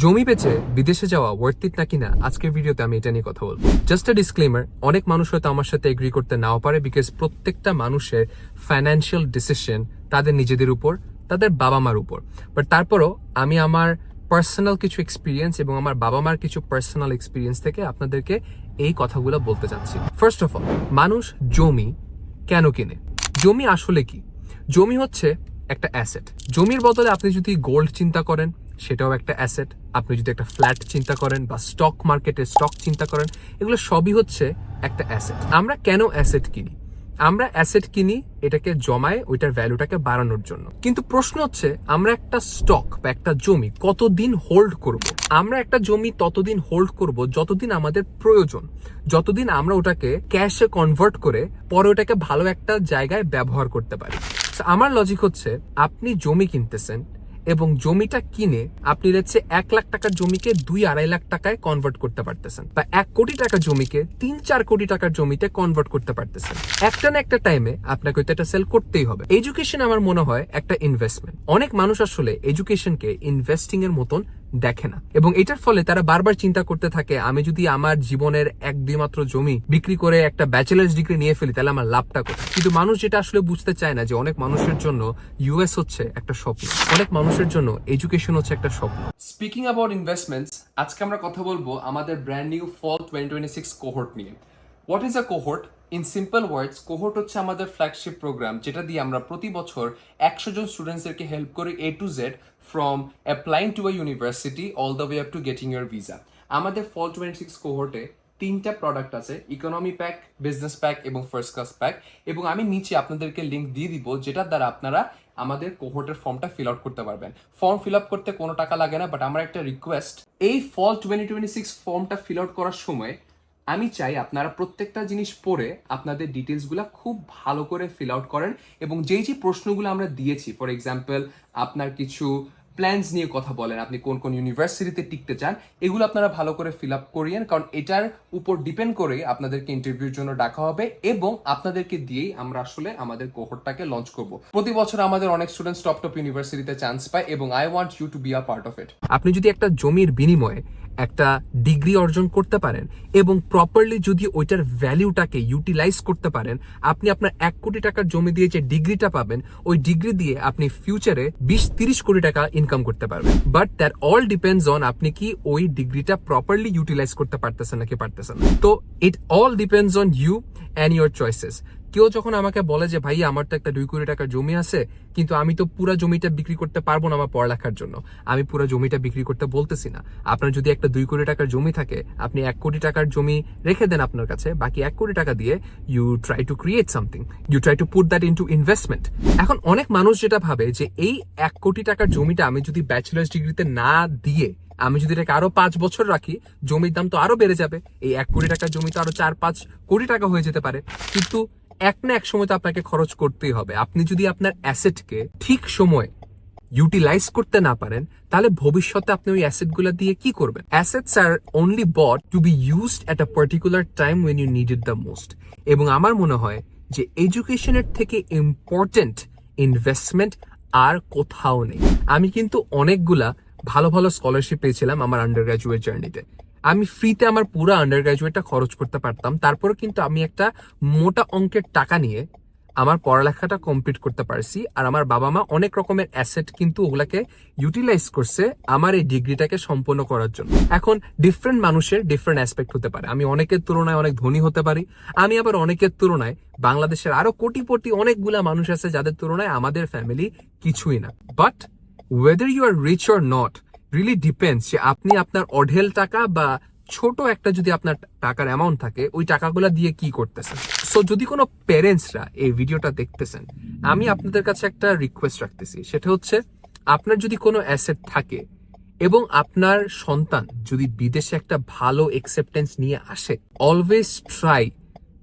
জমি বেচে বিদেশে যাওয়া ওয়ার্থিত নাকি না আজকের ভিডিওতে আমি এটা নিয়ে কথা বলব। জাস্ট আ ডিসক্লেমার অনেক মানুষ হয়তো আমার সাথে এগ্রি করতে নাও পারে বিকজ প্রত্যেকটা মানুষের ফাইন্যান্সিয়াল ডিসিশন তাদের নিজেদের উপর, তাদের বাবা মার উপর। বাট তারপরও আমি আমার পার্সোনাল কিছু এক্সপিরিয়েন্স এবং আমার বাবা মার কিছু পার্সোনাল এক্সপিরিয়েন্স থেকে আপনাদেরকে এই কথাগুলো বলতে চাচ্ছি। ফার্স্ট অফ অল মানুষ জমি কেন কিনে? জমি আসলে কি? জমি হচ্ছে একটা অ্যাসেট জমির বদলে আপনি যদি গোল্ড চিন্তা করেন সেটাও একটা অ্যাসেট আপনি যদি একটা ফ্ল্যাট চিন্তা করেন বা স্টক মার্কেটে স্টক চিন্তা করেন, এগুলো সবই হচ্ছে একটা অ্যাসেট আমরা কেন অ্যাসেট কিনি? আমরা অ্যাসেট কিনি এটাকে জমায় ওইটার ভ্যালুটাকে বাড়ানোর জন্য। কিন্তু প্রশ্ন হচ্ছে, আমরা একটা স্টক বা একটা জমি কতদিন হোল্ড করব? আমরা একটা জমি ততদিন হোল্ড করব যতদিন আমাদের প্রয়োজন। যতদিন আমরা ওটাকে ক্যাশে কনভার্ট করে পরে ওটাকে ভালো একটা জায়গায় ব্যবহার করতে পারি। আমার লজিক হচ্ছে, আপনি জমি কিনতেছেন এবং জমিটা কিনে আপনি হচ্ছে এক লাখ টাকার জমিকে দুই আড়াই লাখ টাকায় কনভার্ট করতে পারতেছেন। বা এক কোটি টাকার জমিকে তিন চার কোটি টাকার জমিতে কনভার্ট করতে পারতেছেন। একটা না একটা টাইমে আপনাকে হয়তো এটা সেল করতেই হবে। এডুকেশন আমার মনে হয় একটা ইনভেস্টমেন্ট অনেক মানুষ আসলে এডুকেশনকে ইনভেস্টিং এর মতন দেখে না। এবং এটার ফলে তারা বারবার চিন্তা করতে থাকে, আমি যদি আমার জীবনের এক দুই মাত্র জমি বিক্রি করে একটা ব্যাচেলার্স ডিগ্রি নিয়ে ফেলি, তাহলে আমার লাভটা কোথায়? কিন্তু মানুষ যেটা আসলে বুঝতে চায় না যে অনেক মানুষের জন্য ইউএস হচ্ছে একটা স্বপ্ন। অনেক মানুষের জন্য এডুকেশন হচ্ছে একটা স্বপ্ন। স্পিকিং অ্যাবাউট ইনভেস্টমেন্টস আজকে আমরা কথা বলব আমাদের brand new fall twenty twenty six cohort নিয়ে। What is a cohort in simple words cohort হচ্ছে আমাদের ফ্ল্যাগশিপ প্রোগ্রাম যেটা দিয়ে আমরা প্রতি বছর একশো জন স্টুডেন্টসদেরকে হেল্প করি A to Z from applying to a university all the way up to getting your visa আমাদের ফল টোয়েন্টি সিক্স কোহর্টে তিনটা প্রোডাক্ট আছে ইকোনমি প্যাক বিজনেস প্যাক এবং ফার্স্ট ক্লাস প্যাক এবং আমি নিচে আপনাদেরকে লিঙ্ক দিয়ে দিব, যেটার দ্বারা আপনারা আমাদের কোহর্টের ফর্মটা ফিল আউট করতে পারবেন। ফর্ম ফিল আপ করতে কোনো টাকা লাগে না বাট আমার একটা রিকোয়েস্ট এই ফল টোয়েন্টি টোয়েন্টি সিক্স ফর্মটা ফিল আউট করার সময় আমি চাই আপনারা প্রত্যেকটা জিনিস পড়ে আপনাদের ডিটেলসগুলো খুব ভালো করে ফিল আউট করেন এবং যেই যে প্রশ্নগুলো আমরা দিয়েছি ফর এক্সাম্পল আপনার কিছু প্ল্যানস নিয়ে কথা বলেন, আপনি কোন কোন ইউনিভার্সিটিতে টিকতে চান, এগুলো আপনারা ভালো করে ফিল আপ করিয়েন কারণ এটার উপর ডিপেন্ড করে আপনাদেরকে ইন্টারভিউর জন্য ডাকা হবে এবং আপনাদেরকে দিয়েই আমরা আসলে আমাদের কোহরটাকে লঞ্চ করব। প্রতি বছর আমাদের অনেক স্টুডেন্টস টপ টপ ইউনিভার্সিটিতে চান্স পায় এবং I want you to be a part of it আপনি যদি একটা জমির বিনিময়ে একটা ডিগ্রি অর্জন করতে পারেন এবং প্রপারলি যদি ওইটার ভ্যালিউটাকে ইউটিলাইজ করতে পারেন, আপনি আপনার এক কোটি টাকার জমি দিয়ে যে ডিগ্রিটা পাবেন, ওই ডিগ্রি দিয়ে আপনি ফিউচারে বিশ তিরিশ কোটি টাকা ইনকাম করতে পারবেন। But that all depends on আপনি কি ওই ডিগ্রিটা প্রপারলি ইউটিলাইজ করতে পারতেছেন নাকি পারতেছেন তো it all depends on you and your choices কেউ যখন আমাকে বলে যে ভাই আমার তো একটা দুই কোটি টাকার জমি আছে, কিন্তু আমি তো পুরো জমিটা বিক্রি করতে পারব না আমার পড়ালেখার জন্য। আমি পুরো জমিটা বিক্রি করতে বলতেছি না। আপনার যদি একটা দুই কোটি টাকার জমি থাকে, আপনি এক কোটি টাকার জমি রেখে দেন আপনার কাছে, বাকি এক কোটি টাকা দিয়ে you try to create something you try to put that into investment এখন অনেক মানুষ যেটা ভাবে যে, এই এক কোটি টাকার জমিটা আমি যদি ব্যাচেলার্স ডিগ্রিতে না দিয়ে, আমি যদি এটাকে আরও পাঁচ বছর রাখি, জমির দাম তো আরও বেড়ে যাবে। এই এক কোটি টাকার জমি তো আরও চার পাঁচ কোটি টাকা হয়ে যেতে পারে। কিন্তু এক না এক সময় তো আপনাকে খরচ করতেই হবে। আপনি যদি আপনার অ্যাসেটকে ঠিক সময়ে ইউটিলাইজ করতে না পারেন, তাহলে ভবিষ্যতে আপনি ওই অ্যাসেটগুলো দিয়ে কি করবেন? Assets are only bought to be used at a particular time when you need it the most এবং আমার মনে হয় যে এডুকেশনের থেকে ইম্পর্টেন্ট ইনভেস্টমেন্ট আর কোথাও নেই। আমি কিন্তু অনেকগুলা ভালো ভালো স্কলারশিপ পেয়েছিলাম আমার আন্ডার গ্রাজুয়েট জার্নিতে আমি ফ্রিতে আমার পুরো আন্ডার গ্রাজুয়েটটা খরচ করতে পারতাম। তারপরে কিন্তু আমি একটা মোটা অঙ্কের টাকা নিয়ে আমার পড়ালেখাটা কমপ্লিট করতে পারছি। আর আমার বাবা মা অনেক রকমের অ্যাসেট কিন্তু ওগুলাকে ইউটিলাইজ করছে আমার এই ডিগ্রিটাকে সম্পন্ন করার জন্য। এখন ডিফারেন্ট মানুষের ডিফারেন্ট অ্যাসপেক্ট হতে পারে। আমি অনেকের তুলনায় অনেক ধনী হতে পারি। আমি আবার অনেকের তুলনায় বাংলাদেশের আরও কোটিপতি অনেকগুলা মানুষ আছে যাদের তুলনায় আমাদের ফ্যামিলি কিছুই না। But whether you are rich or not really depends যে আপনি আপনার অঢেল টাকা বা ছোট একটা যদি আপনার টাকার অ্যামাউন্ট থাকে, ওই টাকাগুলো দিয়ে কি করতেছেন? সো যদি কোনো প্যারেন্টসরা এই ভিডিওটা দেখতেছেন, আমি আপনাদের কাছে একটা রিকোয়েস্ট রাখতেছি। সেটা হচ্ছে, আপনার যদি কোনো অ্যাসেট থাকে এবং আপনার সন্তান যদি বিদেশে একটা ভালো একসেপ্টেন্স নিয়ে আসে always try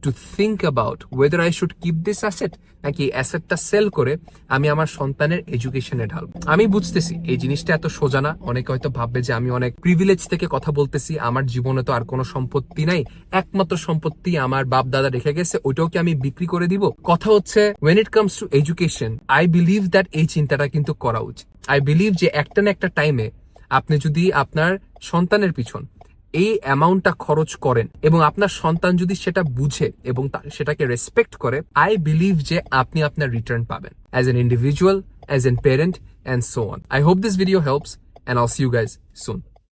to think about whether I should keep this asset নাকি অ্যাসেটটা সেল করে আমি আমার সন্তানের এডুকেশনে ঢালবো। আমি বুঝতেছি, এই জিনিসটা এত সোজা না। অনেকে হয়তো ভাববে যে আমি অনেক প্রিভিলেজ থেকে কথা বলতেছি, আমার জীবনে তো আর কোনো সম্পত্তি নাই। একমাত্র সম্পত্তি আমার বাপ দাদা রেখে গেছে, ওইটাও কি আমি বিক্রি করে দিব? কথা হচ্ছে when it comes to education I believe that এই চিন্তাটা কিন্তু করা উচিত। আই বিলিভ যে একটা না একটা টাইমে আপনি যদি আপনার সন্তানের পিছন এই অ্যামাউন্টটা খরচ করেন এবং আপনার সন্তান যদি সেটা বুঝে এবং সেটাকে রেসপেক্ট করে আই বিলিভ যে আপনি আপনার রিটার্ন পাবেন। As an individual as an parent and so on I hope this video helps and I'll see you guys soon